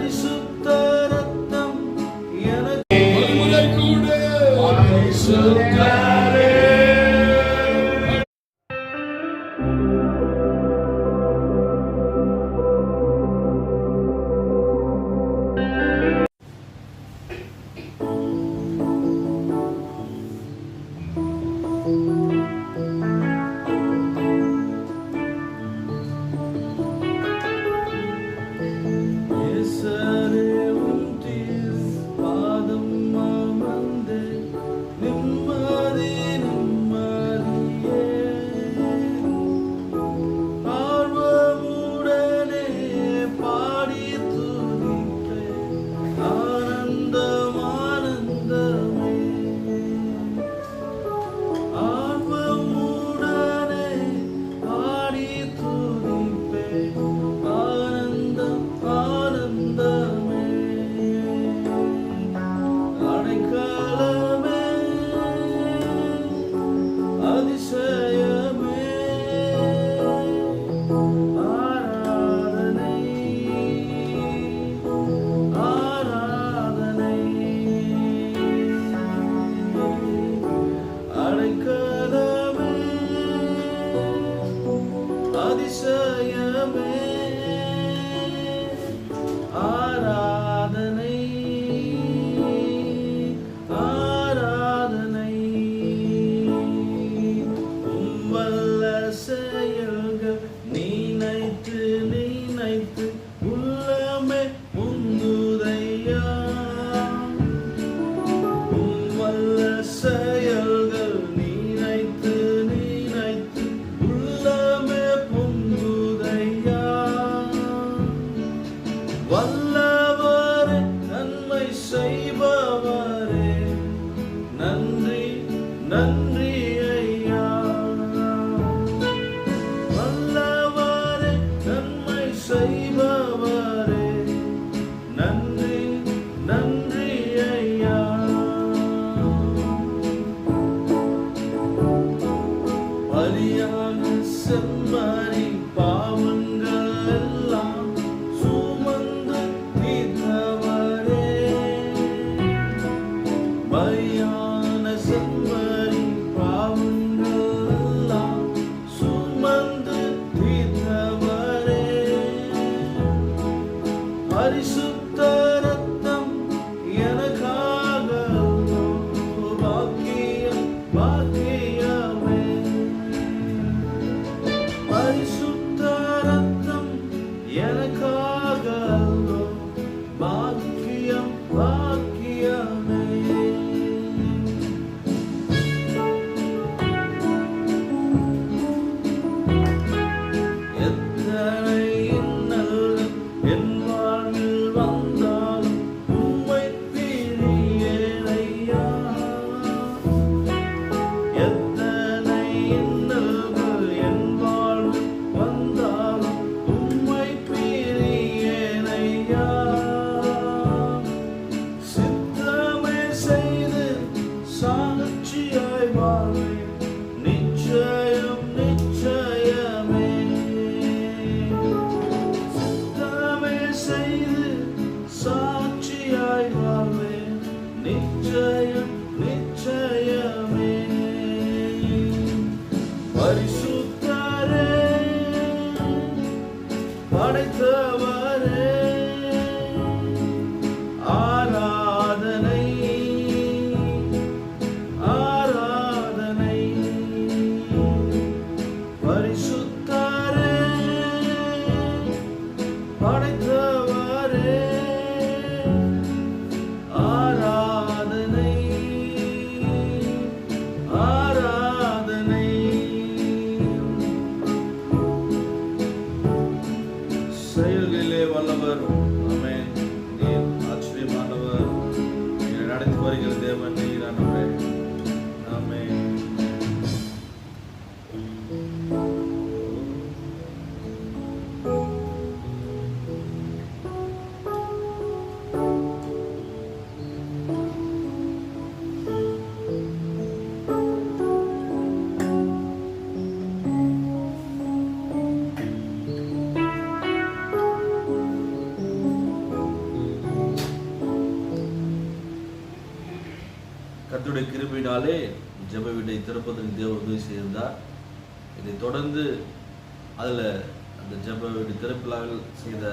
Jesus. பாதம் Hadi வைத்து உள்ளமே முந்துதையா உன்வல்ல செயல்கள் நினைத்து நினைத்து உள்ளமே பொங்குதையா? வல்லவரே நன்மை செய்பவரே நன்றி நன்றி wrong. படைத்தவரே. ஆராதனை ஆராதனை. செயல்களே வல்லவர் கர்த்தருடைய கிருபையினாலே ஜப வீட்டை திறப்பதற்கு தேவ உதவி செய்திருந்தார். இதை தொடர்ந்து அதில் அந்த ஜெப வீடு திறப்பிலாவில் செய்த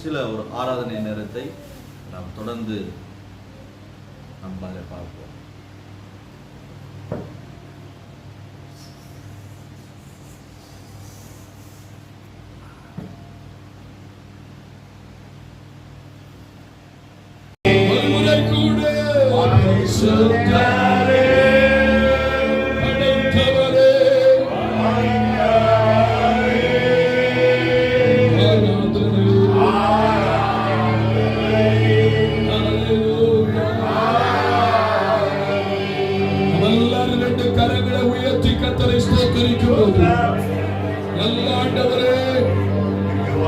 சில ஒரு ஆராதனை நேரத்தை நாம் தொடர்ந்து நாம் பார்ப்போம். சுத்தாரே, படைத்தவரே,